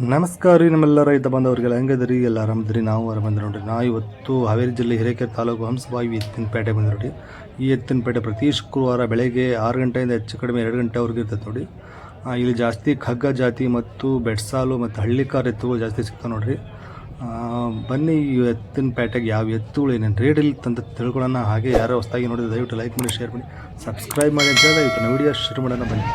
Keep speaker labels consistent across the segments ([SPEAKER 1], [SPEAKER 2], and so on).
[SPEAKER 1] ನಮಸ್ಕಾರ ರೀ ನಮ್ಮೆಲ್ಲ ರೈತ ಬಂದವರಿಗೆಲ್ಲ. ರೀ ಎಲ್ಲ ಆರಾಮದ್ರಿ ನಾವು ಆರಾಮದ್ರಿ ನೋಡ್ರಿ. ನಾ ಇವತ್ತು ಹಾವೇರಿ ಜಿಲ್ಲೆ ಹಿರೇಕೆರೆ ತಾಲೂಕು ಹಂಸಬಾವಿ ಎತ್ತಿನಪೇಟೆ ಬಂದ್ರಿ ನೋಡಿ ಈ ಎತ್ತಿನಪೇಟೆ ಪ್ರತಿ ಶುಕ್ರವಾರ ಬೆಳಗ್ಗೆ ಆರು ಗಂಟೆಯಿಂದ ಹೆಚ್ಚು ಕಡಿಮೆ ಎರಡು ಗಂಟೆವರೆಗೆ ಇರ್ತೈತೆ ನೋಡಿ ಇಲ್ಲಿ ಜಾಸ್ತಿ ಖಗ್ಗ ಜಾತಿ ಮತ್ತು ಬೆಡ್ಸಾಲು ಮತ್ತು ಹಳ್ಳಿಕಾರ್ ಎತ್ತುಗಳು ಜಾಸ್ತಿ ಸಿಗ್ತಾವೆ ನೋಡ್ರಿ. ಬನ್ನಿ ಈ ಎತ್ತಿನ ಪೇಟೆಗೆ ಯಾವ ಎತ್ತುಗಳು ಏನೇನು ರೇಟ್ ಅಂತ ತಿಳ್ಕೊಳ್ಳೋಣ. ಹಾಗೆ ಯಾರೋ ಹೊಸದಾಗಿ ನೋಡಿದ್ರೆ ದಯವಿಟ್ಟು ಲೈಕ್ ಮಾಡಿ ಶೇರ್ ಮಾಡಿ ಸಬ್ಸ್ಕ್ರೈಬ್ ಮಾಡಿ ಅಂತ ಹೇಳಿ ಇವತ್ತು ವಿಡಿಯೋ ಶುರು ಮಾಡೋಣ ಬನ್ನಿ.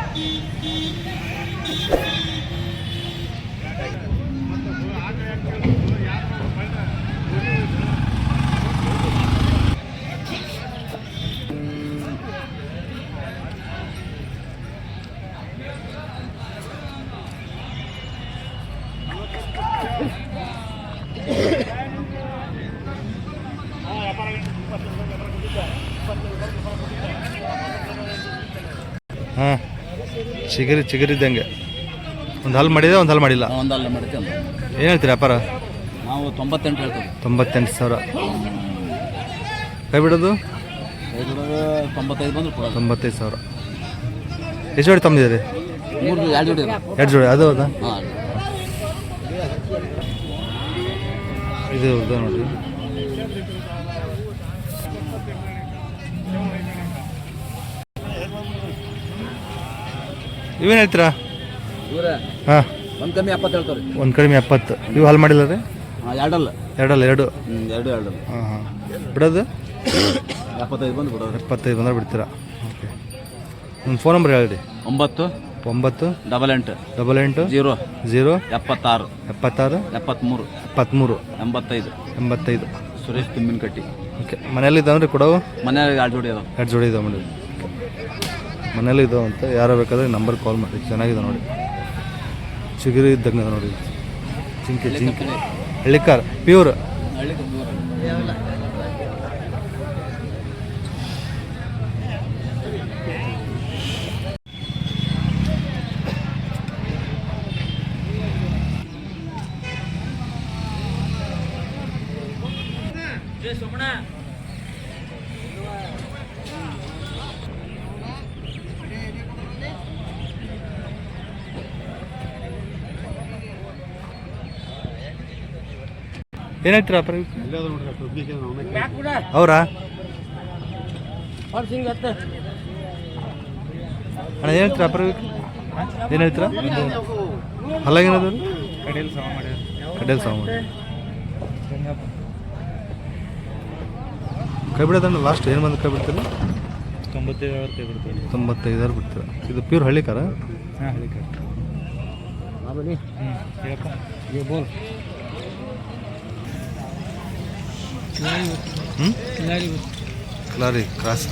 [SPEAKER 1] ಚಿಗರಿ ಚಿಗರಿದ್ದಂಗೆ. ಒಂದು ಹಲ್ ಮಾಡಿದೆ ಒಂದು ಹಲ್ ಮಾಡಿಲ್ಲ?
[SPEAKER 2] ಮಾಡ್ತೀವಿ ಒಂದು
[SPEAKER 1] ಏನು ಹೇಳ್ತೀರಿ ವ್ಯಾಪಾರ?
[SPEAKER 2] ನಾವು ತೊಂಬತ್ತೆಂಟು ಹೇಳ್ತೀವಿ.
[SPEAKER 1] ತೊಂಬತ್ತೆಂಟು ಸಾವಿರ. ಕೈ ಬಿಡೋದು?
[SPEAKER 2] ತೊಂಬತ್ತೈದು ಬಂದ್ರೆ ಕೊಡೋದು
[SPEAKER 1] ತೊಂಬತ್ತೈದು ಸಾವಿರ. ಎಷ್ಟು ಜೋಡಿ ತಂದಿದ್ದೀರಿ
[SPEAKER 2] ಮೂರು ಎರಡು ಜೋಡಿ
[SPEAKER 1] ಎರಡು ಜೋಡಿ ಅದು ಹೌದಾ?
[SPEAKER 2] ಹಾಂ
[SPEAKER 1] ಇದು ಹೌದಾ ನೋಡಿರಿ ಇವೇನು ಹೇಳ್ತೀರಾ? ಹಾಂ.
[SPEAKER 2] ಒಂದು ಕಮ್ಮಿ ಎಪ್ಪತ್ತು ಹೇಳ್ತಾರೆ
[SPEAKER 1] ಒಂದು ಕಡಿಮೆ ಎಪ್ಪತ್ತು. ನೀವು ಹಲ್ ಮಾಡಿಲ್ಲ ರೀ
[SPEAKER 2] ಎರಡಲ್ಲ.
[SPEAKER 1] ಎರಡಲ್ಲ ಎರಡು?
[SPEAKER 2] ಎರಡು ಎರಡು. ಎರಡಲ್ಲ
[SPEAKER 1] ಹಾಂ ಹಾಂ. ಬಿಡೋದು?
[SPEAKER 2] ಎಪ್ಪತ್ತೈದು ಬಂದು ಬಿಡೋದು.
[SPEAKER 1] ಎಪ್ಪತ್ತೈದು ಬಂದ್ರೆ ಬಿಡ್ತೀರಾ? ಓಕೆ. ನಿಮ್ಮ ಫೋನ್ ನಂಬರ್ ಹೇಳಿ
[SPEAKER 2] ಒಂಬತ್ತು
[SPEAKER 1] ಒಂಬತ್ತು
[SPEAKER 2] ಡಬಲ್ ಎಂಟು
[SPEAKER 1] ಡಬಲ್ ಎಂಟು
[SPEAKER 2] ಜೀರೋ
[SPEAKER 1] ಜೀರೋ
[SPEAKER 2] ಎಪ್ಪತ್ತಾರು
[SPEAKER 1] ಎಪ್ಪತ್ತಾರು
[SPEAKER 2] ಎಪ್ಪತ್ತ್ಮೂರು
[SPEAKER 1] ಎಪ್ಪತ್ತ್ಮೂರು
[SPEAKER 2] ಎಂಬತ್ತೈದು.
[SPEAKER 1] ಎಂಬತ್ತೈದು.
[SPEAKER 2] ಸುರೇಶ್ ತಿಮ್ಮಿನಕಟ್ಟಿ.
[SPEAKER 1] ಓಕೆ. ಮನೇಲಿ ಇದ್ದಾವೆ ಕೊಡವು?
[SPEAKER 2] ಮನೆಯಲ್ಲಿ ಎರಡು ಜೋಡಿ ಅದಾವೆ.
[SPEAKER 1] ಎರಡು ಜೋಡಿ ಇದಾವೆ ನೋಡಿ ಮನೇಲಿ ಇದಾವೆ ಅಂತ ಯಾರು ಬೇಕಾದ್ರೆ ನಂಬರ್ ಕಾಲ್ ಮಾಡಿ. ಚೆನ್ನಾಗಿದೆ ನೋಡಿ. ಚಿಗುರಿ ಇದ್ದಂಗೆ ನೋಡಿ. ಜಿಂಕೆ ಜಿಂಕೆ ಹಳ್ಳಿಕಾರ್ ಪ್ಯೂರ್. ಏನು ಹೇಳ್ತೀರಾ ಅಪ್ಪ ಅವರಾ? ಅಣ್ಣ ಏನು ಹೇಳ್ತೀರಾ ಅಪ್ಪ ಏನು ಹೇಳ್ತೀರಾ? ಅಲ್ಲ ಏನದು ಕಡೆಯಲ್ಲಿ ಸಮ ಮಾಡಿ. ಕೈ ಬಿಡೋದಣ್ಣ ಲಾಸ್ಟ್ ಏನು ಬಂದು ಕೈ ಬಿಡ್ತೀರಿ?
[SPEAKER 3] ತೊಂಬತ್ತೈದು ಕೈ ಬಿಡ್ತೀವಿ.
[SPEAKER 1] ತೊಂಬತ್ತೈದಾರು ಬಿಡ್ತೀರ? ಇದು ಪ್ಯೂರ್ ಹಳ್ಳಿಕಾರ
[SPEAKER 3] ಹಾಂ ಹಳ್ಳಿಕಾರ ಹ್ಞೂ
[SPEAKER 1] ಲಾರಿ ಕ್ರಾಸ್.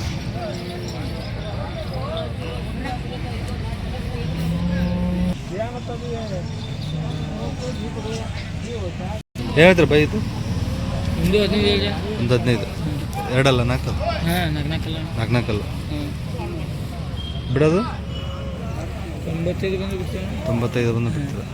[SPEAKER 1] ಏನು ಹೇಳ್ತೀರ ಬೈ ಇದು?
[SPEAKER 3] ಒಂದು ಹದಿನೈದು
[SPEAKER 1] ಒಂದು ಹದಿನೈದು. ಎರಡಲ್ಲ
[SPEAKER 3] ನಾಲ್ಕಲ್ಲ.
[SPEAKER 1] ನಾಲ್ಕು ನಾಲ್ಕಲ್ಲ? ಬಿಡೋದು?
[SPEAKER 3] ತೊಂಬತ್ತೈದು ಬಂದು
[SPEAKER 1] ತೊಂಬತ್ತೈದು ಬಂದು ಬಿಡ್ತದೆ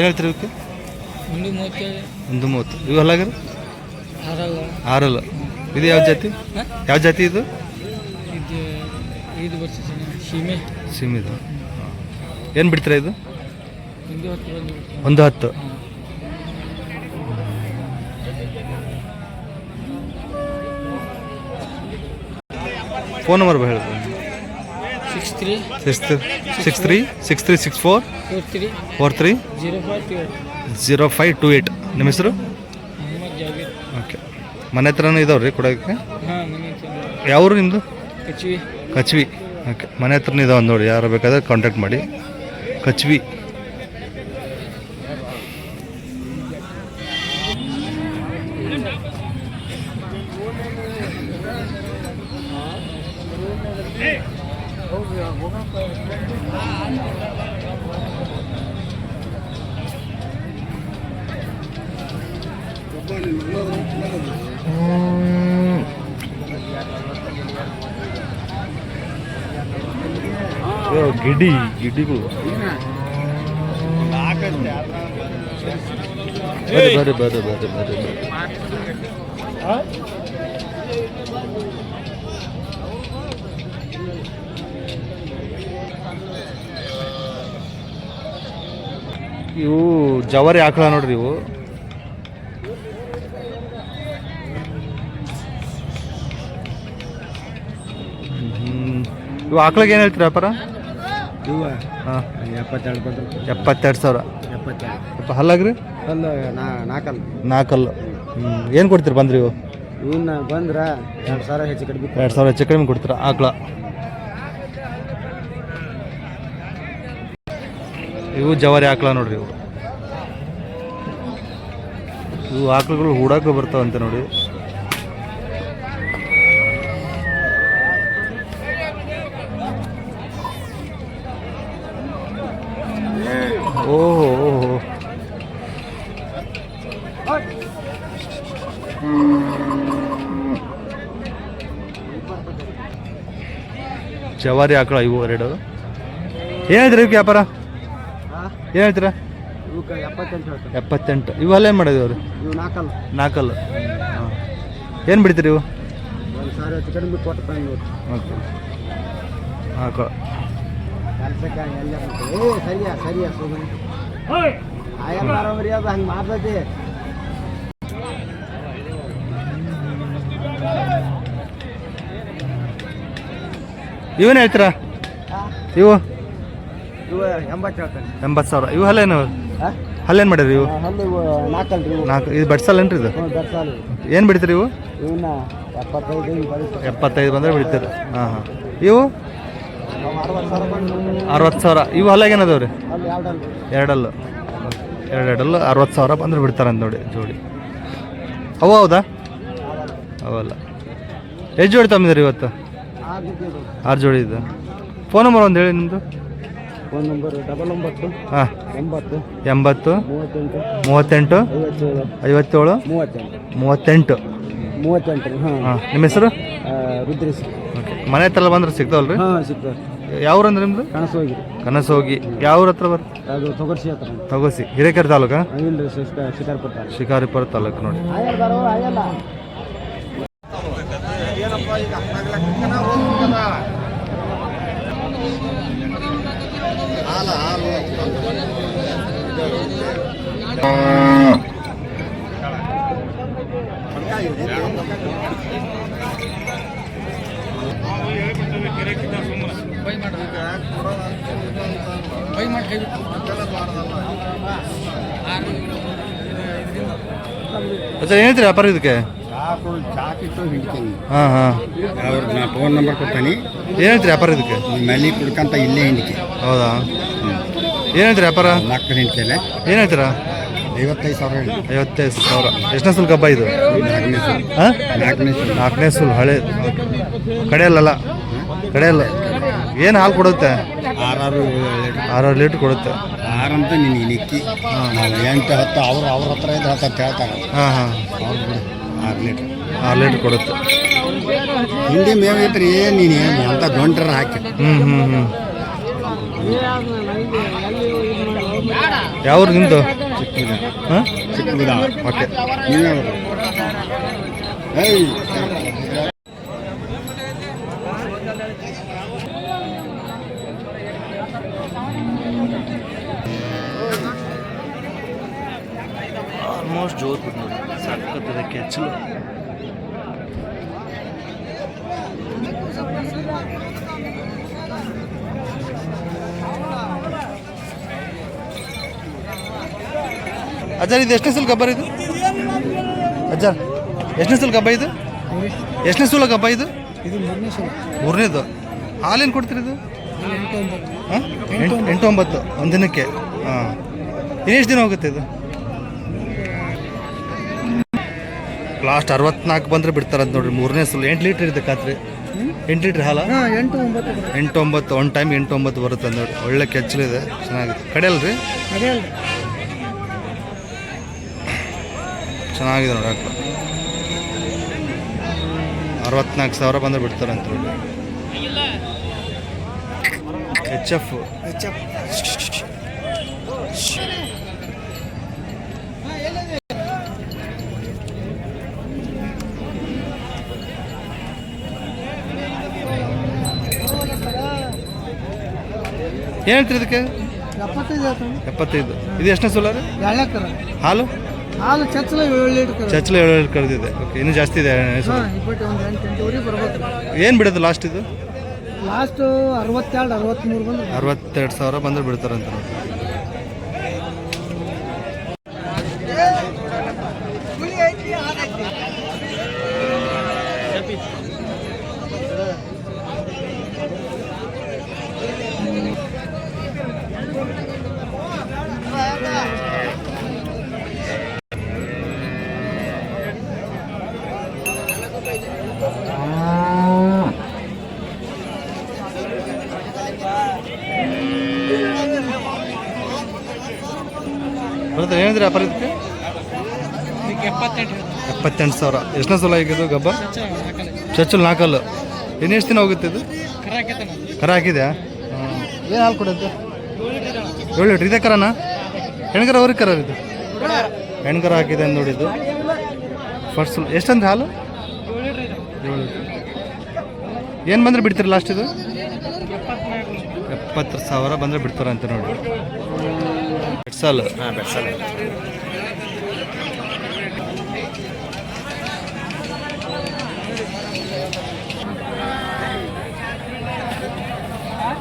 [SPEAKER 1] ಏನು ಹೇಳ್ತೀರಿ ಇವಕ್ಕೆ
[SPEAKER 3] ಒಂದು ಮೂವತ್ತು
[SPEAKER 1] ಒಂದು ಮೂವತ್ತು ಇವು
[SPEAKER 3] ಆರಲ್ಲ
[SPEAKER 1] ಆರಲ್ಲ ಇದು ಯಾವ ಜಾತಿ? ಯಾವ ಜಾತಿ ಇದು?
[SPEAKER 3] ಇದು ಜನ ಸೀಮೆ.
[SPEAKER 1] ಸಿಮ್. ಇದು ಏನು ಬಿಡ್ತೀರಾ ಇದು?
[SPEAKER 3] ಒಂದು ಹತ್ತು
[SPEAKER 1] ಒಂದು ಹತ್ತು. ಫೋನ್ ನಂಬರ್ ಹೇಳಿ.
[SPEAKER 3] Six three.
[SPEAKER 1] Six six three six three six four.
[SPEAKER 3] Four three.
[SPEAKER 1] Four three.
[SPEAKER 3] Zero five two eight.
[SPEAKER 1] Zero five two eight ನಿಮ್ಮ ಹೆಸರು ಓಕೆ. ಮನೆ ಹತ್ರನೂ ಇದಾವೆ ರೀ ಕೊಡೋಕ್ಕೆ ಯಾವರು ನಿಮ್ಮದು
[SPEAKER 3] ಕಚ್ವಿ.
[SPEAKER 1] ಕಚ್ವಿ. ಓಕೆ. ಮನೆ ಹತ್ರನೂ ಇದಾವೆ ನೋಡಿ ಯಾರು ಬೇಕಾದ್ರೆ ಕಾಂಟ್ಯಾಕ್ಟ್ ಮಾಡಿ. ಕಚ್ವಿ. ಗಿಡಿ ಗಿಡಿಗಳು ಬರ್ರಿ ಬರ್ರಿ ಬರ್ರಿ ಬರ್ರಿ ಬರ್ರಿ ಬರ್ರಿ ಇವು ಜವಾರಿ ಆಕಳ ನೋಡ್ರಿ ಇವು. ಇವು ಆಕಳಿಗೆ ಏನು ಹೇಳ್ತೀರಾ ವ್ಯಾಪಾರ?
[SPEAKER 3] ಇವ
[SPEAKER 1] ಹಾಂ.
[SPEAKER 3] ಎಪ್ಪತ್ತೆರಡು ಬಂದ್ರು
[SPEAKER 1] ಎಪ್ಪತ್ತೆರಡು ಸಾವಿರ.
[SPEAKER 3] ಎಪ್ಪತ್ತೆರಡು.
[SPEAKER 1] ಯಪ್ಪ ಹಲ್ಲಾಗ್ರಿ?
[SPEAKER 3] ಅಲ್ಲ ನಾ ನಾಲ್ಕಲ್ಲ
[SPEAKER 1] ನಾಲ್ಕಲ್ಲು ಹ್ಞೂ ಏನು ಕೊಡ್ತೀರಿ ಬಂದ್ರಿ ಇವು?
[SPEAKER 3] ಇವನ್ನ ಬಂದ್ರ ಎರಡು ಸಾವಿರ ಹೆಚ್ಚು ಕಡಿಮೆ
[SPEAKER 1] ಎರಡು ಸಾವಿರ ಹೆಚ್ಚು ಕಡಿಮೆ ಕೊಡ್ತೀರಾ? ಆಕಳ. ಇವು ಜವಾರಿ ಆಕಳ ನೋಡ್ರಿ ಇವು. ಇವು ಆಕಳುಗಳು ಹೂಡಾಕ ಬರ್ತಾವಂತೆ ನೋಡಿ. ಜವಾರಿ ಆಕಳ ಇವು ಎರಡು. ಏನು ಹೇಳ್ತೀರಿ ಇವಕ್ಕೆ ವ್ಯಾಪಾರ? ಏನು ಹೇಳ್ತೀರಾ?
[SPEAKER 3] ಎಪ್ಪತ್ತೆಂಟು
[SPEAKER 1] ಇವು ಅಲ್ಲೇನು ಮಾಡೋದು ಅವರು?
[SPEAKER 3] ಇವು ನಾಲ್ಕಲ್ಲ
[SPEAKER 1] ನಾಲ್ಕಲ್ಲು ಹಾಂ ಏನು ಬಿಡ್ತೀರಿ ಇವು?
[SPEAKER 3] ಕೆಲಸಕ್ಕೆ ಸರಿಯಾ ಸರಿಯಾ ಸುಮ್ಮನೆ ಹಂಗೆ ಮಾಡ್ತೈತಿ
[SPEAKER 1] ಇವನು ಹೇಳ್ತೀರಾ? ಇವು?
[SPEAKER 3] ಎಂಬತ್ ಎಂಬತ್ತು
[SPEAKER 1] ಸಾವಿರ. ಇವು ಹಲ್ಲೇನು?
[SPEAKER 3] ಏನು
[SPEAKER 1] ಹಲ್ಲೇನು ಮಾಡಿರಿ ಇವು?
[SPEAKER 3] ಹಲ್ಲು
[SPEAKER 1] ನಾಲ್ಕು ಇದು ಬಡ್ಸಲ್ಲೇನ್ರಿ ಇದು? ಏನು ಬಿಡ್ತೀರಿ ಇವು?
[SPEAKER 3] ಎಪ್ಪತ್ತೈದು
[SPEAKER 1] ಬಂದ್ರೆ ಬಿಡ್ತೀರಿ. ಹಾಂ ಹಾಂ. ಇವು?
[SPEAKER 3] ಅರವತ್ತು ಸಾವಿರ
[SPEAKER 1] ಇವು ಹಲ್ಲಾಗೇನದವು ರೀ
[SPEAKER 3] ಅಲ್ಲಿ ಎರಡಲ್ಲ.
[SPEAKER 1] ಎರಡಲ್ಲು. ಎರಡೆರಡಲ್ಲು ಅರವತ್ತು ಸಾವಿರ ಬಂದ್ರೆ ಬಿಡ್ತಾರಂತ ನೋಡಿ ಜೋಡಿ. ಅವು ಹೌದಾ? ಅವಲ್ಲ ಎಷ್ಟು ಜೋಡಿ ತಮ್ಮಿದ್ರಿ ಇವತ್ತು?
[SPEAKER 3] ಆರು
[SPEAKER 1] ಜೋಡಿ ಇದೆ. ಫೋನ್ ನಂಬರ್ ಒಂದು ಹೇಳಿ ನಿಮ್ಮದು
[SPEAKER 3] ಫೋನ್ ನಂಬರ್ ಡಬಲ್ ಒಂಬತ್ತು
[SPEAKER 1] ಹಾಂ.
[SPEAKER 3] ಎಂಬತ್ತು
[SPEAKER 1] ಎಂಬತ್ತು
[SPEAKER 3] ಮೂವತ್ತೆಂಟು
[SPEAKER 1] ಮೂವತ್ತೆಂಟು
[SPEAKER 3] ಐವತ್ತೇಳು ಮೂವತ್ತೆಂಟು.
[SPEAKER 1] ಮೂವತ್ತೆಂಟು.
[SPEAKER 3] ಮೂವತ್ತೆಂಟು ಹಾಂ.
[SPEAKER 1] ಹಾಂ. ನಿಮ್ಮ ಹೆಸರು?
[SPEAKER 3] ರುದ್ರೇಶ್.
[SPEAKER 1] ಓಕೆ ಮನೆ ಹತ್ರ ಬಂದ್ರೆ ಸಿಗ್ತಾವಲ್ರಿ?
[SPEAKER 3] ಹಾಂ ಸಿಗ್ತಾವೆ
[SPEAKER 1] ಯಾವ ಊರಂದ್ರೆ ನಿಮ್ಮದು
[SPEAKER 3] ಕನಸು ಹೋಗಿ
[SPEAKER 1] ಕನಸು ಹೋಗಿ ಯಾವ ಹತ್ರ ಬರ್
[SPEAKER 3] ಅದು ತೊಗರ್ಸಿ ಹತ್ರ.
[SPEAKER 1] ತಗೋಸಿ ಹಿರೇಕೆರೆ ತಾಲೂಕಾ?
[SPEAKER 3] ಇಲ್ಲ ಶಿಕಾರ್ಪುರ ತಾಲೂಕು.
[SPEAKER 1] ಶಿಕಾರಿಪುರ ತಾಲೂಕು ನೋಡಿ.
[SPEAKER 3] ಆಯಲ್ ಬರೋ ಆಯಲ್ಲ
[SPEAKER 1] ಅಚ್ಚಾ ಏನು ಹೇಳ್ತೀರಿ ವ್ಯಾಪಾರ ಇದಕ್ಕೆ?
[SPEAKER 3] ಚಾಕು ಚಾಕಿಟ್ಟು ಹಿಡಿತೀನಿ.
[SPEAKER 1] ಹಾಂ ಹಾಂ.
[SPEAKER 3] ನಾ ಫೋನ್ ನಂಬರ್ ಕೊಡ್ತಾನೆ.
[SPEAKER 1] ಏನೈತ್ರಿ ವ್ಯಾಪಾರ ಇದಕ್ಕೆ?
[SPEAKER 3] ಮಲ್ಲಿ ಕುಡ್ಕಂತ ಇಲ್ಲೇ ಹಿಂಡಿಕೆ.
[SPEAKER 1] ಹೌದಾ? ಏನೈತ್ರಿ ವ್ಯಾಪಾರ?
[SPEAKER 3] ನಾಲ್ಕು ಹಿಂಡ್ಕೆಲೆ.
[SPEAKER 1] ಏನೈತ್ರ
[SPEAKER 3] ಐವತ್ತೈದು ಸಾವಿರ ಹೇಳಿ
[SPEAKER 1] ಐವತ್ತೈದು ಸಾವಿರ. ಎಷ್ಟನೇ ಸುಲ್ ಹಬ್ಬ ಇದು?
[SPEAKER 3] ನಾಲ್ಕನೇ ಸುಲ್
[SPEAKER 1] ಹಾಂ?
[SPEAKER 3] ನಾಲ್ಕನೇ ಸಲ
[SPEAKER 1] ನಾಲ್ಕನೇ ಸುಲ್ ಹಳೆ. ಕಡೆಯಲ್ಲಲ್ಲ? ಕಡೆಯಲ್ಲ. ಏನು ಹಾಲು ಕೊಡುತ್ತೆ?
[SPEAKER 3] ಆರಾರು
[SPEAKER 1] ಆರಾರು ಲೀಟ್ರ್ ಕೊಡುತ್ತೆ.
[SPEAKER 3] ಆರಂತ ನಿನಗೆ ನಾವು ಎಂಟು ಹತ್ತು ಅವರು ಅವ್ರ ಹತ್ರ ಇದ್ರೆ ಹತ್ತು ಹತ್ತು ಹೇಳ್ತಾರೆ.
[SPEAKER 1] ಹಾಂ ಹಾಂ.
[SPEAKER 3] ಅವ್ರು ಬಿಡು ಆರು ಲೀಟ್ರ್.
[SPEAKER 1] ಆರು ಲೀಟ್ರ್ ಕೊಡುತ್ತೆ.
[SPEAKER 3] ಹಿಂದಿ ಮೇವು ನೀನು ಏನು ನೀನು ಅಂತ ದೊಂಟ್ರ ಹಾಕಿ.
[SPEAKER 1] ಹ್ಞೂ ಹ್ಞೂ ಹ್ಞೂ ಯಾವ ನಿಮ್ಮದು ಹಾಂ?
[SPEAKER 3] ಚಿಕ್ಕ
[SPEAKER 1] ಓಕೆ.
[SPEAKER 3] ನೀವೇ
[SPEAKER 1] ಅಜ್ಜಾರ್ ಇದು ಎಷ್ಟನೇ ಸಲ ಗಬ್ಬರ್ ಇದು? ಅಜ್ಜಾರ್ ಎಷ್ಟನೇ ಸಲ ಗಬ್ಬ ಇದು? ಎಷ್ಟನೇ ಸಲ ಗಬ್ಬ ಇದು?
[SPEAKER 3] ಇದು ಮೂರನೇ ಸಲ
[SPEAKER 1] ಮೂರನೇದು. ಹಾಲೇನು ಕೊಡ್ತೀರಿ ಇದು? ಹಾಂ? ಎಂಟು ಒಂಬತ್ತು ಒಂದು ದಿನಕ್ಕೆ. ಹಾಂ. ಇನ್ನೆಷ್ಟು ದಿನ ಹೋಗುತ್ತೆ ಇದು? ಲಾಸ್ಟ್ ಅರವತ್ನಾಲ್ಕು ಬಂದರೆ ಅದು ನೋಡಿರಿ ಮೂರನೇ ಸಲ. ಎಂಟು ಲೀಟ್ರ್ ಇದೆ ಖಾತ್ರಿ. ಎಂಟು ಲೀಟ್ರ್ ಹಾಲ?
[SPEAKER 3] ಎಂಟು ಒಂಬತ್ತು
[SPEAKER 1] ಒನ್ ಟೈಮ್ ಎಂಟು ಒಂಬತ್ತು ಬರುತ್ತೆ ನೋಡಿ ಒಳ್ಳೆ ಕೆಚ್ಚಲಿದೆ ಚೆನ್ನಾಗಿದೆ. ಕಡೆಯಲ್ರಿ
[SPEAKER 3] ಅದೇ
[SPEAKER 1] ಚೆನ್ನಾಗಿದೆ ನೋಡಿ ಹಾಕಲು ಅರವತ್ನಾಲ್ಕು ಸಾವಿರ ಬಂದರೆ ಬಿಡ್ತಾರೆ ಅಂತ ಎಚ್ ಎಫ್
[SPEAKER 3] ಎಚ್
[SPEAKER 1] ಎಫ್ ಹೇಳ್ತೀರಿ ಇದಕ್ಕೆ?
[SPEAKER 3] ಎಪ್ಪತ್ತೈದು
[SPEAKER 1] ಇದು ಎಷ್ಟನೇ ಸೋಲಾರು? ಹಾಲು?
[SPEAKER 3] ಹಾಲು ಚಚ್ಚಲ ಏಳು ಲೀಟರ್
[SPEAKER 1] ಚಚ್ಚಲ ಏಳು ಏಳು ಕರೆದಿದೆ. ಓಕೆ ಇನ್ನೂ ಜಾಸ್ತಿ ಇದೆ
[SPEAKER 3] ಹಾಂ ಇಪ್ಪತ್ತು ಒಂದು ಎಂಟು ಎಂಟುವರೆಗೆ ಬರ್ಬೇಕು
[SPEAKER 1] ಏನು ಬಿಡೋದು ಲಾಸ್ಟ್ ಇದು?
[SPEAKER 3] ಲಾಸ್ಟು ಅರವತ್ತೆರಡು ಅರವತ್ತ್ಮೂರು ಬಂದು
[SPEAKER 1] ಅರವತ್ತೆರಡು ಸಾವಿರ ಬಂದರೆ ಬಿಡ್ತಾರಂತ ನೋಡಿ ಬರುತ್ತೆ ಏನಿದ್ರೆ ವ್ಯಾಪಾರ ಇದಕ್ಕೆ?
[SPEAKER 3] ಎಪ್ಪತ್ತೆಂಟು
[SPEAKER 1] ಸಾವಿರ. ಎಷ್ಟನೇ ಸಲ ಆಗಿದ್ದು ಗಬ್ಬ ಚಚ್ಚಲ್ ನಾಲ್ಕಲ್ಲು. ಇನ್ನು ಎಷ್ಟು ದಿನ ಹೋಗುತ್ತೆ ಇದು?
[SPEAKER 3] ಕರ ಹಾಕಿದೆ
[SPEAKER 1] ಕರ ಹಾಕಿದ್ಯಾ? ಏನು ಹಾಲು ಕೊಡುತ್ತೆ ಏಳು ಲೀಟ್ರ್ ಇದೆ ಕರನ? ಹೆಣ್ಗರ ಅವ್ರಿಗೆ ಕರ ಇದು? ಹೆಣ್ಗರ ಹಾಕಿದೆ ಅಂತ ನೋಡಿದ್ದು. ಫಸ್ಟ್ ಎಷ್ಟಂದ್ರೆ ಹಾಲು? ಏಳು ಏನು ಬಂದರೆ ಬಿಡ್ತೀರಿ ಲಾಸ್ಟ್ ಇದು? ಎಪ್ಪತ್ತು ಸಾವಿರ ಬಂದರೆ ಬಿಡ್ತಾರಂತೆ ನೋಡಿ. ಬೆಟ್ಸಾಲು
[SPEAKER 2] ಹಾಂ ಬೆಡ್ಸಲ್ಲ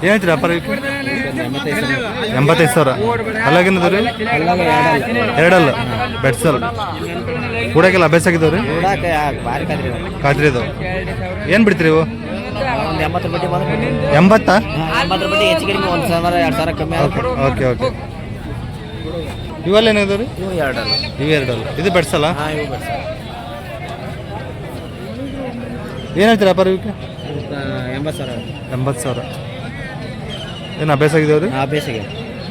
[SPEAKER 1] ಏನೈತ್ರಿ ವ್ಯಾಪಾರ? ಎಂಬತ್ತೈದು ಸಾವಿರ. ಅಲ್ಲಾಗೇನದ ರೀ ಎರಡಲ್ಲ. ಬೆಡ್ಸಲ್ ಕೂಡಕ್ಕೆಲ್ಲ ಅಭ್ಯಾಸ ಆಗಿದಾವೆ ರೀ ಖಾತ್ರಿ ಇದಾವೆ ಏನು ಬಿಡ್ತೀರಿ ಇವು?
[SPEAKER 3] ಎಂಬತ್ತು
[SPEAKER 1] ಓಕೆ ಓಕೆ. ಇವೆಲ್ಲ ಏನಿದಾವೆ ರೀ?
[SPEAKER 3] ಇವು ಎರಡಲ್ಲ.
[SPEAKER 1] ಇವು ಎರಡಲ್ಲ. ಇದು ಬೆಡ್ಸಲ್ಲ?
[SPEAKER 3] ಹಾಂ ಇವು
[SPEAKER 1] ಏನು ವ್ಯಾಪಾರ ಇವಕ್ಕೆ
[SPEAKER 3] ಎಂಬತ್ತು ಸಾವಿರ
[SPEAKER 1] ಎಂಬತ್ತು ಸಾವಿರ. ಏನು ಅಭ್ಯಾಸ ಆಗಿದಾವೆ ರೀ?
[SPEAKER 3] ಹಾಂ ಬೇಸಿಗೆ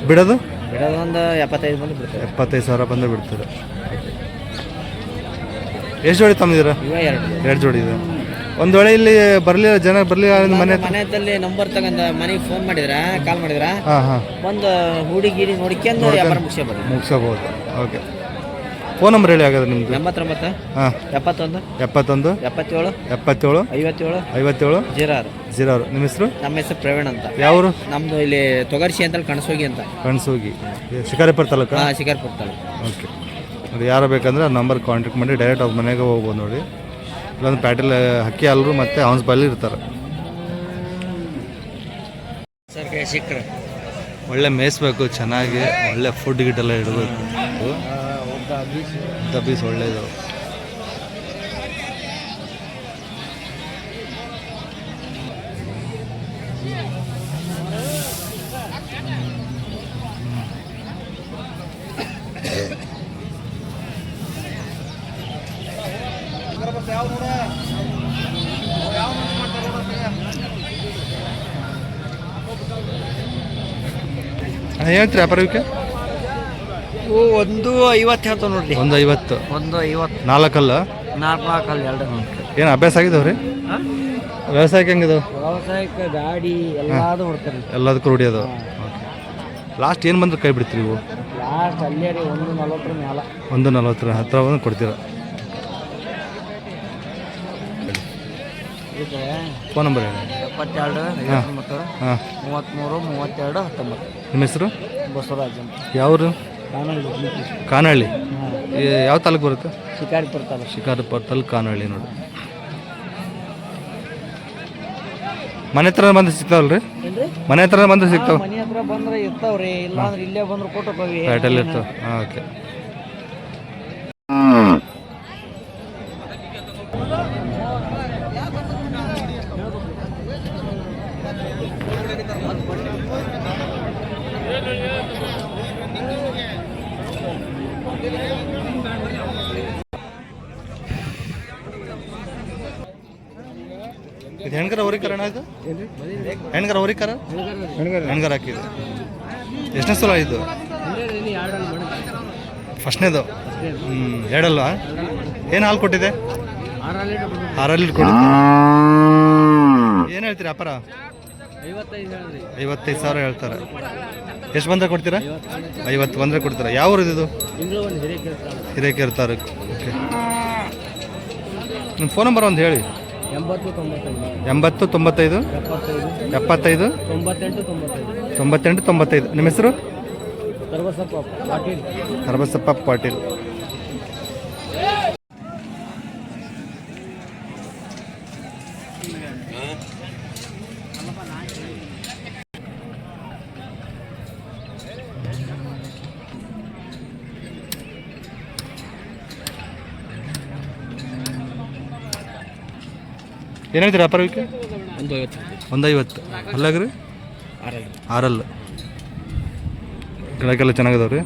[SPEAKER 1] ಬಿಡೋದು?
[SPEAKER 3] ಬಿಡೋದು ಒಂದು ಎಪ್ಪತ್ತೈದು ಬಂದು ಬಿಡ್ತಾರೆ
[SPEAKER 1] ಎಪ್ಪತ್ತೈದು ಸಾವಿರ ಬಂದು ಬಿಡ್ತಾರೆ ಎಷ್ಟು ಜೋಡಿ ತಂದಿದ್ದೀರಾ?
[SPEAKER 3] ಇವೇ ಎರಡು.
[SPEAKER 1] ಎರಡು ಜೋಡಿ ಇದೆ. ಒಂದು ವೇಳೆ ಇಲ್ಲಿ ಬರಲಿಲ್ಲ ಜನ ಬರಲಿಲ್ಲ ಮನೆ ಹತ್ರ.
[SPEAKER 3] ಮನೆಯಲ್ಲಿ ನಂಬರ್ ತಗೊಂಡ ಮನೆಗೆ ಫೋನ್ ಮಾಡಿದ್ರ ಕಾಲ್ ಮಾಡಿದ್ರ?
[SPEAKER 1] ಹಾಂ ಹಾ.
[SPEAKER 3] ಒಂದು ಹುಡಿ ಗಿಡಿ ನೋಡ್ಕೊಂಡು ವ್ಯಾಪಾರ ಮುಗಿಸೇ ಬರ್ರಿ
[SPEAKER 1] ಮುಗಿಸಬಹುದು ಓಕೆ ಫೋನ್ ನಂಬರ್ ಹೇಳಿ ಹಾಗಾದ್ರೆ ನಿಮ್ಮದು
[SPEAKER 3] ಎಂಬತ್ತೊಂಬತ್ತು?
[SPEAKER 1] ಹಾಂ.
[SPEAKER 3] ಎಪ್ಪತ್ತೊಂದು?
[SPEAKER 1] ಎಪ್ಪತ್ತೊಂದು?
[SPEAKER 3] ಎಪ್ಪತ್ತೇಳು?
[SPEAKER 1] ಎಪ್ಪತ್ತೇಳು?
[SPEAKER 3] ಐವತ್ತೇಳು?
[SPEAKER 1] ಐವತ್ತೇಳು?
[SPEAKER 3] ಜೀರೋ ಆರು
[SPEAKER 1] ಜೀರೋ ಆರು ನಿಮ್ಮ ಹೆಸರು?
[SPEAKER 3] ನಮ್ಮ ಹೆಸರು ಪ್ರವೀಣ್ ಅಂತ.
[SPEAKER 1] ಯಾವರು?
[SPEAKER 3] ನಮ್ದು ಇಲ್ಲಿ ತೊಗರ್ಸಿ ಅಂತ ಕಣಸೋಗಿ ಅಂತ.
[SPEAKER 1] ಕಣ್ಸೋಗಿ. ಶಿಕಾರಿಪುರ ತಾಲೂಕು?
[SPEAKER 3] ಹಾ ಶಿಕಾರ್ಪುರ ತಾಲೂಕು.
[SPEAKER 1] ಓಕೆ ಅದು ಯಾರು ಬೇಕಂದ್ರೆ ಆ ನಂಬರ್ ಕಾಂಟ್ಯಾಕ್ಟ್ ಮಾಡಿ ಡೈರೆಕ್ಟ್ ಅವ್ರ ಮನೆಗೆ ಹೋಗ್ಬೋದು ನೋಡಿ. ಇಲ್ಲೊಂದು ಪ್ಯಾಟಲ್ ಹಕ್ಕಿ ಹಾಲರು ಮತ್ತು ಅವನ್ಸ್ ಬಲ್ಲಿ ಇರ್ತಾರೆ. ಒಳ್ಳೆ ಮೇಯಿಸ್ಬೇಕು ಚೆನ್ನಾಗಿ ಒಳ್ಳೆ ಫುಡ್ ಗಿಡ್ಡೆಲ್ಲ ಇಡಬೇಕು. ಒಳ್ಳೆಯದು. ಒಳ್ಳೇದು ಹೇಳ್ತೀರಿ ವ್ಯಾಪಾರ ಇವಕ್ಕೆ
[SPEAKER 3] ಒಂದು ಐವತ್ತು ಹೇಳ್ತಾವ ನೋಡ್ರಿ
[SPEAKER 1] ಒಂದು ಐವತ್ತು.
[SPEAKER 3] ಒಂದು ಐವತ್ತು.
[SPEAKER 1] ನಾಲ್ಕಲ್ಲ?
[SPEAKER 3] ನಾಲ್ಕು ನಾಲ್ಕು ಅಲ್ಲಿ ಎರಡು
[SPEAKER 1] ಏನು ಅಭ್ಯಾಸ ಆಗಿದಾವೆ ರೀ ವ್ಯವಸಾಯಕ್ಕೆ ಹೆಂಗಿದಾವೆ?
[SPEAKER 3] ವ್ಯವಸಾಯಕ್ಕೆ ಗಾಡಿ ಎಲ್ಲಾದು ಹೊಡ್ತಾರೆ.
[SPEAKER 1] ಎಲ್ಲದಕ್ಕೂ ರೂಢಿ ಅದು ಲಾಸ್ಟ್ ಏನು ಬಂದ್ರೆ ಕೈ ಬಿಡ್ತೀರಿ ಇವು?
[SPEAKER 3] ಲಾಸ್ಟ್ ಅಲ್ಲೇ ರೀ ಒಂದು ನಲವತ್ತರ ಮ್ಯಾಲ.
[SPEAKER 1] ಒಂದು ನಲ್ವತ್ತರ ಹತ್ರ ಬಂದು ಕೊಡ್ತೀರ? ಫೋನ್ ನಂಬರ್ ಹೇಳಿ.
[SPEAKER 3] ಎಪ್ಪತ್ತೆರಡು ಐವತ್ತೊಂಬತ್ತು
[SPEAKER 1] ಹಾಂ.
[SPEAKER 3] ಮೂವತ್ತ್ಮೂರು ಮೂವತ್ತೆರಡು ಹತ್ತೊಂಬತ್ತು.
[SPEAKER 1] ನಿಮ್ಮ ಹೆಸರು?
[SPEAKER 3] ಬಸವರಾಜ್ ಅಂತ.
[SPEAKER 1] ಯಾವರು?
[SPEAKER 3] ಕಾನಳ್ಳಿ
[SPEAKER 1] ಕಾನಹಳ್ಳಿ.
[SPEAKER 3] ಹಾಂ.
[SPEAKER 1] ಯಾವ ತಾಲೂಕು ಬರುತ್ತೆ?
[SPEAKER 3] ಶಿಕಾರಿಪುರ ತಾಲೂಕು.
[SPEAKER 1] ಶಿಕಾರಿಪುರ ತಾಲೂಕು ಕಾನಹಳ್ಳಿ ನೋಡಿ ಮನೆ ಹತ್ರ ಬಂದು ಸಿಗ್ತಾವಲ್ರಿ?
[SPEAKER 3] ಏನ್ರಿ?
[SPEAKER 1] ಮನೆ ಹತ್ರ ಬಂದು ಸಿಗ್ತಾವ?
[SPEAKER 3] ಮನೆ ಹತ್ರ ಬಂದ್ರೆ ಇರ್ತಾವ್ರಿ. ಇಲ್ಲ ಅಂದ್ರೆ ಇಲ್ಲೇ ಬಂದ್ರೆ ಕೊಟ್ಟು ಹೋಗಿ
[SPEAKER 1] ಪ್ಯಾಟೆಲ್ ಇರ್ತಾವ. ಹಾಂ ಓಕೆ ಹೆಣ್ಗರ ಅವ್ರಿಗೆ ಕರಣ ಇದು? ಹೆಣ್ಗರ ಅವ್ರಿಗೆ ಕರ ಹೆಣ್ಗರ. ಹಾಕಿದೆ ಎಷ್ಟನೇ ಸಲ ಇದು ಫಸ್ಟ್ನೇದು? ಹ್ಞೂ ಎರಡಲ್ವಾ? ಏನು ಹಾಲು ಕೊಟ್ಟಿದೆ ಆರಲ್ಲಿ ಕೊಟ್ಟಿದೆ ಏನು ಹೇಳ್ತೀರಾ ಅಪ್ಪರ
[SPEAKER 3] ಐವತ್ತೈದು
[SPEAKER 1] ಸಾವಿರ ಹೇಳ್ತಾರೆ. ಎಷ್ಟು ಬಂದರೆ ಕೊಡ್ತೀರಾ? ಐವತ್ತು ಬಂದರೆ ಕೊಡ್ತೀರಾ. ಯಾವ ಇದು? ಹಿರೇಕೆರೆ ತಾಲೂಕು. ಓಕೆ ನಿಮ್ಮ ಫೋನ್ ನಂಬರ್ ಒಂದು ಹೇಳಿ.
[SPEAKER 3] ಎಂಬತ್ತು ತೊಂಬತ್ತೈದು.
[SPEAKER 1] ಎಂಬತ್ತು ತೊಂಬತ್ತೈದು?
[SPEAKER 3] ಎಪ್ಪತ್ತೈದು. ತೊಂಬತ್ತೆಂಟು ತೊಂಬತ್ತೈದು.
[SPEAKER 1] ತೊಂಬತ್ತೆಂಟು ತೊಂಬತ್ತೈದು. ನಿಮ್ಮ ಹೆಸರು?
[SPEAKER 3] ಸರ್ವಸಪ್ಪ ಪಾಟೀಲ್.
[SPEAKER 1] ಸರ್ವಸಪ್ಪ ಪಾಟೀಲ್. ಏನು ಹೇಳ್ತೀರಿ ವ್ಯಾಪಾರಕ್ಕೆ
[SPEAKER 2] ಒಂದು ಐವತ್ತು
[SPEAKER 1] ಒಂದು ಐವತ್ತು ಅಲ್ಲಾಗ್ರಿ?
[SPEAKER 2] ಆರಲ್ಲಿ.
[SPEAKER 1] ಗಿಡಕ್ಕೆಲ್ಲ ಚೆನ್ನಾಗದಾವ್ರಿ?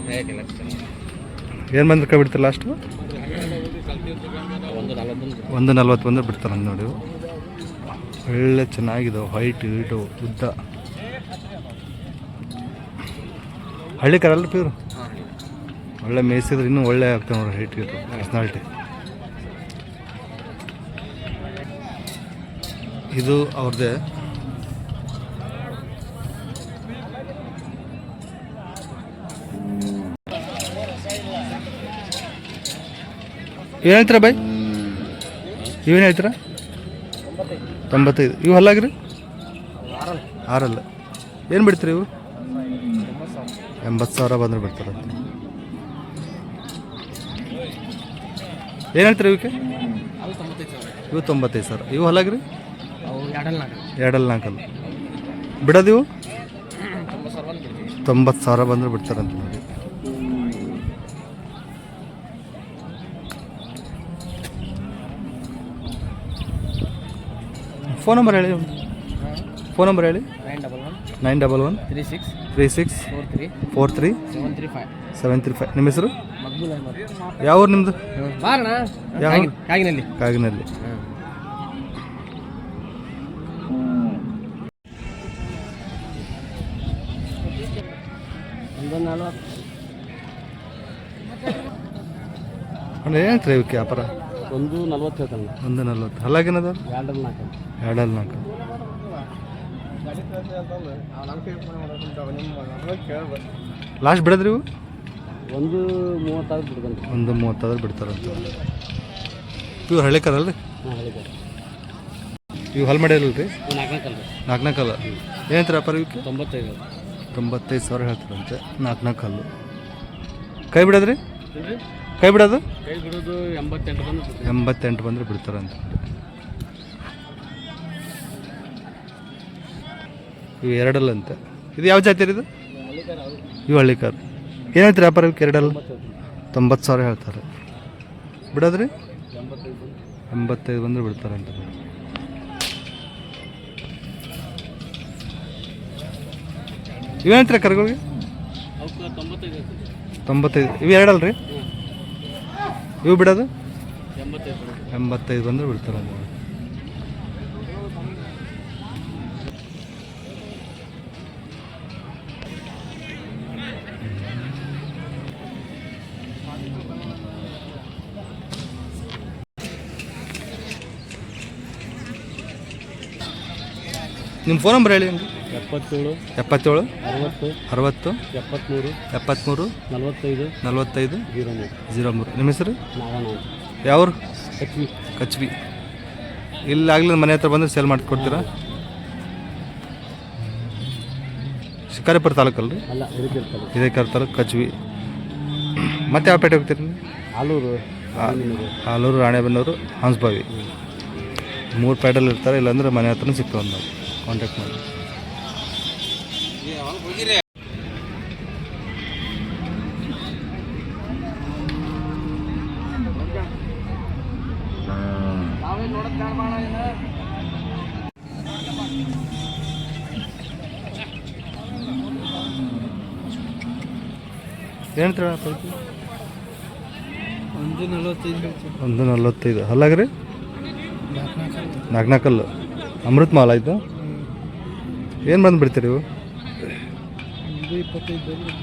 [SPEAKER 1] ಏನು ಬಂದ್ರೆ ಕೈ ಬಿಡ್ತಾರೆ ಲಾಸ್ಟು
[SPEAKER 2] ಒಂದು
[SPEAKER 1] ನಲ್ವತ್ತು ಬಂದ್ರೆ ಬಿಡ್ತಾರೆ ಅಂತ ನೋಡಿ ಒಳ್ಳೆ ಚೆನ್ನಾಗಿದಾವೆ ಹೈಟ್ ಹೀಟು ಉದ್ದ. ಹಳ್ಳಿ ಕರಲ್ಲ ಪ್ಯೂರ್ ಒಳ್ಳೆ ಮೇಯಿಸಿದ್ರೆ ಇನ್ನೂ ಒಳ್ಳೆ ಆಗ್ತವೆ ಹೈಟ್ ಇಟ್ಟು ಪರ್ಸ್ನಾಲಿಟಿ ಇದು ಅವ್ರದ್ದೇ ಏನು ಹೇಳ್ತೀರಾ ಬೈ ಇವೇನು ಹೇಳ್ತೀರಾ? ತೊಂಬತ್ತೈದು. ಇವು ಹಲ್ಲಾಗ್ರಿ ಆರಲ್ಲ. ಏನು ಬಿಡ್ತೀರಿ ಇವು? ಎಂಬತ್ತು ಸಾವಿರ ಬಂದ್ರೆ ಬಿಡ್ತಾರೆ ಏನು ಹೇಳ್ತೀರಿ ಇವಕ್ಕೆ ಇವು ತೊಂಬತ್ತೈದು ಸಾವಿರ. ಇವು ಹಲ್ಲಾಗ್ರಿ
[SPEAKER 2] ಎರಡಲ್ಲ
[SPEAKER 1] ನಾಲ್ಕಲ್ಲಿ ಬಿಡೋದು?
[SPEAKER 2] ತೊಂಬತ್ತು ಸಾವಿರ
[SPEAKER 1] ಬಂದ್ರೆ ಬಿಡ್ತಾರಂತ ನೋಡಿ. ಫೋನ್ ನಂಬರ್ ಹೇಳಿ ಫೋನ್ ನಂಬರ್ ಹೇಳಿ.
[SPEAKER 2] Nine double one. Three six.
[SPEAKER 1] Three six.
[SPEAKER 2] Four three.
[SPEAKER 1] Four three.
[SPEAKER 2] Seven three five.
[SPEAKER 1] Seven three five. ನಿಮ್ಮ ಹೆಸರು? ಯಾವ ಊರು ನಿಮ್ಮದು?
[SPEAKER 2] ಕಾಗಿನಲ್ಲಿ.
[SPEAKER 1] ಕಾಗಿನಲ್ಲಿ.
[SPEAKER 3] ಒಂದು ನಲ್ವತ್ತು
[SPEAKER 1] ಏನಂತಾರೆ ಇವಕ್ಕೆ ವ್ಯಾಪಾರ?
[SPEAKER 3] ಒಂದು ನಲ್ವತ್ತು ಹೇಳ್ತಾನೆ
[SPEAKER 1] ಒಂದು ನಲ್ವತ್ತು. ಹಲ್ಲಾಗೇನದ
[SPEAKER 3] ಎರಡಲ್ಲಿ ನಾಲ್ಕು
[SPEAKER 1] ಎರಡಲ್ಲಿ ನಾಲ್ಕು ಲಾಸ್ಟ್ ಬಿಡದ್ರಿ ಇವು?
[SPEAKER 3] ಒಂದು ಮೂವತ್ತಾದ್ರು ಬಿಡ್ಕೊಂಡು
[SPEAKER 1] ಒಂದು ಮೂವತ್ತಾದ್ರು ಬಿಡ್ತಾರಂತ. ಇವು ಹಳ್ಳಿಕರಲ್ರಿ
[SPEAKER 3] ಹಾಂ ಹೇಳಿದೆ
[SPEAKER 1] ಇವು ಹಲ್ಮಡಿ ಅಲ್ರಿ
[SPEAKER 3] ನಾಲ್ಕನೇ ಕಲ್ರಿ
[SPEAKER 1] ನಾಲ್ಕನೇ ನಾಲ್ಕಲ್ಲ ಏನಂತಾರೆ ವ್ಯಾಪಾರ ಇವಕ್ಕೆ
[SPEAKER 3] ತೊಂಬತ್ತೈದು.
[SPEAKER 1] ತೊಂಬತ್ತೈದು ಸಾವಿರ ಹೇಳ್ತಾರಂತೆ ನಾಲ್ಕು ನಾಲ್ಕು ಹಲ್ಲು ಕೈ ಬಿಡೋದ್ರಿ? ಕೈ ಬಿಡೋದು?
[SPEAKER 3] ಕೈ ಬಿಡೋದು ಎಂಬತ್ತೆಂಟು ಬಂದು
[SPEAKER 1] ಎಂಬತ್ತೆಂಟು ಬಂದರೆ ಬಿಡ್ತಾರಂತ. ಇವು ಎರಡಲ್ಲಂತೆ. ಇದು ಯಾವ ಜಾತಿ ಇದು? ಇವು ಹಳ್ಳಿಕಾರ್. ಏನು ಹೇಳ್ತೀರಿ ವ್ಯಾಪಾರ ಇವಕ್ಕೆ ಎರಡಲ್ಲ? ತೊಂಬತ್ತು ಸಾವಿರ ಹೇಳ್ತಾರೆ. ಬಿಡೋದ್ರಿ? ಎಂಬತ್ತೈದು ಬಂದರೆ ಬಿಡ್ತಾರಂತ. ಇವು ಹೇಳ್ತೀರಾ ಕರ್ಗಳಿಗೆ?
[SPEAKER 3] ತೊಂಬತ್ತೈದು.
[SPEAKER 1] ಇವು ಇವು ರೀ ಇವು ಬಿಡೋದು?
[SPEAKER 3] ಎಂಬತ್ತೈದು
[SPEAKER 1] ಎಂಬತ್ತೈದು ಬಿಡ್ತಾರೆ ನಿಮ್ಮ ಫೋನ್ ನಂಬರ್ ಹೇಳಿ ನಮ್ಗೆ
[SPEAKER 3] ಎಪ್ಪತ್ತೇಳು
[SPEAKER 1] ಎಪ್ಪತ್ತೇಳು
[SPEAKER 3] ಅರವತ್ತು
[SPEAKER 1] ಅರವತ್ತು
[SPEAKER 3] ಎಪ್ಪತ್ತ್ಮೂರು
[SPEAKER 1] ಎಪ್ಪತ್ತ್ಮೂರು
[SPEAKER 3] ನಲವತ್ತೈದು
[SPEAKER 1] ನಲವತ್ತೈದು
[SPEAKER 3] ಜೀರೋ ಮೂರು.
[SPEAKER 1] ಜೀರೋ ಮೂರು. ನಿಮ್ಮ ಹೆಸರು? ಯಾವ್ರು?
[SPEAKER 3] ಕಚ್ವಿ.
[SPEAKER 1] ಕಚ್ಬಿ ಇಲ್ಲಾಗಲಿ ಮನೆ ಹತ್ರ ಬಂದ್ರೆ ಸೇಲ್ ಮಾಡಿಕೊಡ್ತೀರಾ? ಶಿಕಾರಿಪುರ ತಾಲೂಕಲ್ರಿ?
[SPEAKER 3] ಅಲ್ಲ ಹಿರಿಕಿರ್ತಾರೆ
[SPEAKER 1] ಇದೇ ತಾಲೂಕು ಕಚ್ಬಿ ಮತ್ತೆ ಯಾವ ಪೇಟೆ ಹೋಗ್ತೀರಿ
[SPEAKER 3] ಆಲೂರು
[SPEAKER 1] ಆಲೂರು ರಾಣೆಬೆನ್ನೂರು. ಹಂಸಬಾವಿ ಮೂರು ಪೇಟೆಲ್ಲಿ ಇರ್ತಾರೆ ಇಲ್ಲಾಂದ್ರೆ ಮನೆ ಹತ್ರನೂ ಸಿಗ್ತವೆ ನಾವು. ಕಾಂಟ್ಯಾಕ್ಟ್ ಮಾಡಿ. ಏನಂತೀರ
[SPEAKER 3] ಒಂದು ನಲವತ್ತೈದು
[SPEAKER 1] ಒಂದು ನಲ್ವತ್ತೈದು. ಅಲ್ಲಾಗ್ರಿ? ನಾಲ್ಕು ಅಮೃತ ಮಾಲ ಇದು? ಏನು ಬಂದು ಬಿಡ್ತೀರಿ ಇವು?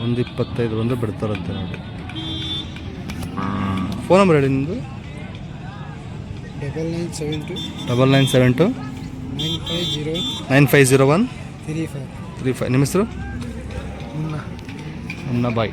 [SPEAKER 3] ಒಂದು ಇಪ್ಪತ್ತೈದು
[SPEAKER 1] ಬಂದು ಬಿಡ್ತಾರಂತೆ ನೋಡಿ. ಫೋನ್ ನಂಬರ್ ಹೇಳಿ ನಿಮ್ಮದು
[SPEAKER 3] double nine seven two
[SPEAKER 1] double nine seven two
[SPEAKER 3] nine five zero
[SPEAKER 1] nine five zero one
[SPEAKER 3] three five.
[SPEAKER 1] Three five. ನಿಮ್ಮ ಹೆಸರು?
[SPEAKER 3] ಮುನ್ನ.
[SPEAKER 1] ಮುನ್ನ ಬಾಯ್.